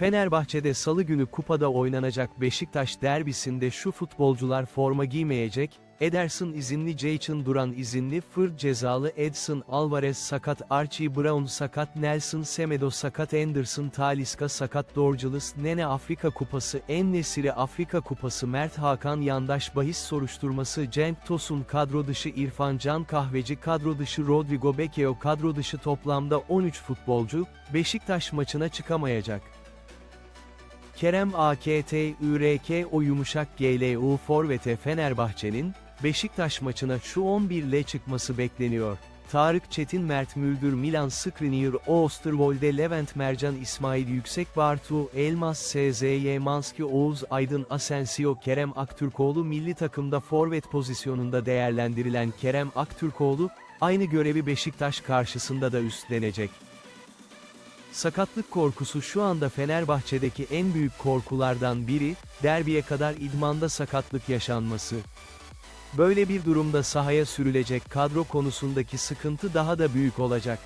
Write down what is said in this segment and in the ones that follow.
Fenerbahçe'de salı günü kupada oynanacak Beşiktaş derbisinde şu futbolcular forma giymeyecek, Ederson izinli Jayson Duran izinli Fır cezalı Edson Alvarez sakat Archie Brown sakat Nelson Semedo sakat Anderson Talisca sakat Dorcalis Nene Afrika Kupası En Nesiri Afrika Kupası Mert Hakan Yandaş bahis soruşturması Cenk Tosun kadro dışı İrfan Can Kahveci kadro dışı Rodrigo Bekeo kadro dışı toplamda 13 futbolcu, Beşiktaş maçına çıkamayacak. Kerem AKT ÜRK o yumuşak GLU Forvet'e Fenerbahçe'nin, Beşiktaş maçına şu 11 ile çıkması bekleniyor. Tarık Çetin Mert Müldür Milan Skriniar Oosterwolde Levent Mercan İsmail Yüksek Bartu Elmas SZY Manski Oğuz Aydın Asensio Kerem Aktürkoğlu milli takımda forvet pozisyonunda değerlendirilen Kerem Aktürkoğlu, aynı görevi Beşiktaş karşısında da üstlenecek. Sakatlık korkusu şu anda Fenerbahçe'deki en büyük korkulardan biri, derbiye kadar idmanda sakatlık yaşanması. Böyle bir durumda sahaya sürülecek kadro konusundaki sıkıntı daha da büyük olacak.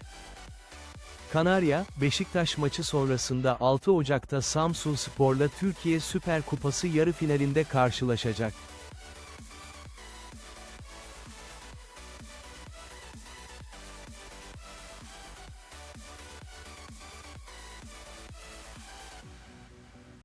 Kanarya, Beşiktaş maçı sonrasında 6 Ocak'ta Samsun Spor'la Türkiye Süper Kupası yarı finalinde karşılaşacak.